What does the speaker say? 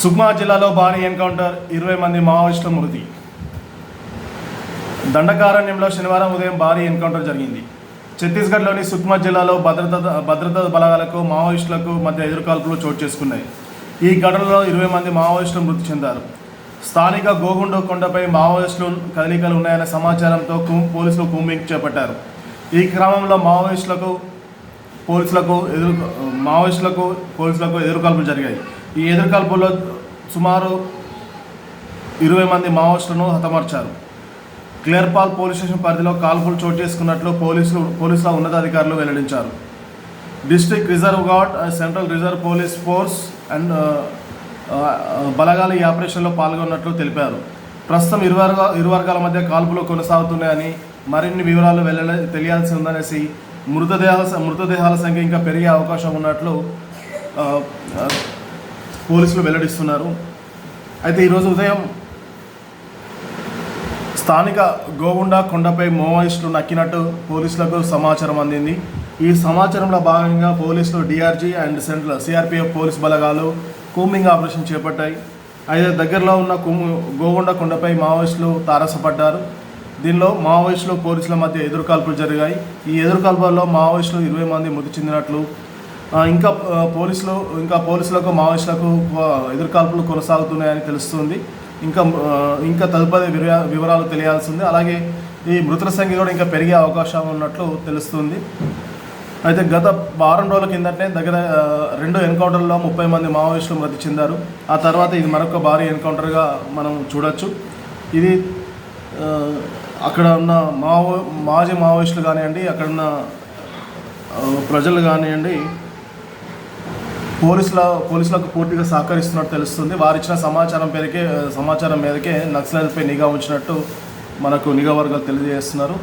సుక్మా జిల్లాలో భారీ ఎన్కౌంటర్ ఇరవై మంది మావోయిస్టుల మృతి. దండకారణ్యంలో శనివారం ఉదయం భారీ ఎన్కౌంటర్ జరిగింది. ఛత్తీస్గఢ్లోని సుక్మా జిల్లాలో భద్రత భద్రతా బలగాలకు మావోయిస్టులకు మధ్య ఎదురుకాల్పులు చోటు చేసుకున్నాయి. ఈ ఘటనలో ఇరవై మంది మావోయిస్టులు మృతి చెందారు. స్థానిక గోగుండు కొండపై మావోయిస్టులు కదలికలు ఉన్నాయన్న సమాచారంతో పోలీసులు కూంబింగ్ చేపట్టారు. ఈ క్రమంలో మావోయిస్టులకు పోలీసులకు ఎదురు మావోయిస్టులకు పోలీసులకు ఎదురుకాల్పులు జరిగాయి. ఈ ఎదురుకాల్పుల్లో సుమారు ఇరవై మంది మావోయిస్టులను హతమార్చారు. క్లియర్పాల్ పోలీస్ స్టేషన్ పరిధిలో కాల్పులు చోటు చేసుకున్నట్లు పోలీసులు పోలీసుల ఉన్నతాధికారులు వెల్లడించారు. District reserve guard central reserve police force and బలగాలు ఈ ఆపరేషన్లో పాల్గొన్నట్లు తెలిపారు. ప్రస్తుతం ఇరు వర్గ ఇరు వర్గాల మధ్య కాల్పులు కొనసాగుతున్నాయని మరిన్ని వివరాలు వెళ్ళ తెలియాల్సి ఉందనేసి మృతదేహాల మృతదేహాల సంఖ్య ఇంకా పెరిగే అవకాశం ఉన్నట్లు పోలీసులు వెల్లడిస్తున్నారు. అయితే ఈరోజు ఉదయం స్థానిక గోగుండా కొండపై మావోయిస్టులు నక్కినట్టు పోలీసులకు సమాచారం అందింది. ఈ సమాచారంలో భాగంగా పోలీసులు DRG and central CRPF police బలగాలు కూంబింగ్ ఆపరేషన్ చేపట్టాయి. అయితే దగ్గరలో ఉన్న కుము గోగుండ కొండపై మావోయిస్టులు తారసపడ్డారు. దీనిలో మావోయిస్టులు పోలీసుల మధ్య ఎదురుకాల్పులు జరిగాయి. ఈ ఎదురుకాల్పుల్లో మావోయిస్టులు ఇరవై మంది మృతి చెందినట్లు ఇంకా పోలీసులు ఇంకా పోలీసులకు మావోయిస్టులకు ఎదుర్కాల్పులు ఎదురుకాల్పులు కొనసాగుతున్నాయని తెలుస్తుంది. ఇంకా ఇంకా తదుపరి వివరాలు తెలియాల్సింది అలాగే ఈ మృతుల సంఖ్య కూడా ఇంకా పెరిగే అవకాశం ఉన్నట్లు తెలుస్తుంది. అయితే గత వారం రోజుల కిందటనే దగ్గర రెండు ఎన్కౌంటర్లో ముప్పై మంది మావోయిస్టులు మృతి చెందారు. ఆ తర్వాత ఇది మరొక భారీ ఎన్కౌంటర్గా మనం చూడొచ్చు. ఇది అక్కడ ఉన్న మావో మాజీ మావోయిస్టులు కానివ్వండి అక్కడ ఉన్న ప్రజలు కానివ్వండి పోలీసుల పోలీసులకు పూర్తిగా సహకరిస్తున్నట్టు తెలుస్తుంది. వారు ఇచ్చిన సమాచారం పేరుకే సమాచారం మేరకే నక్సలైట్పై నిఘా ఉంచినట్టు మనకు నిఘా వర్గాలు తెలియజేస్తున్నారు.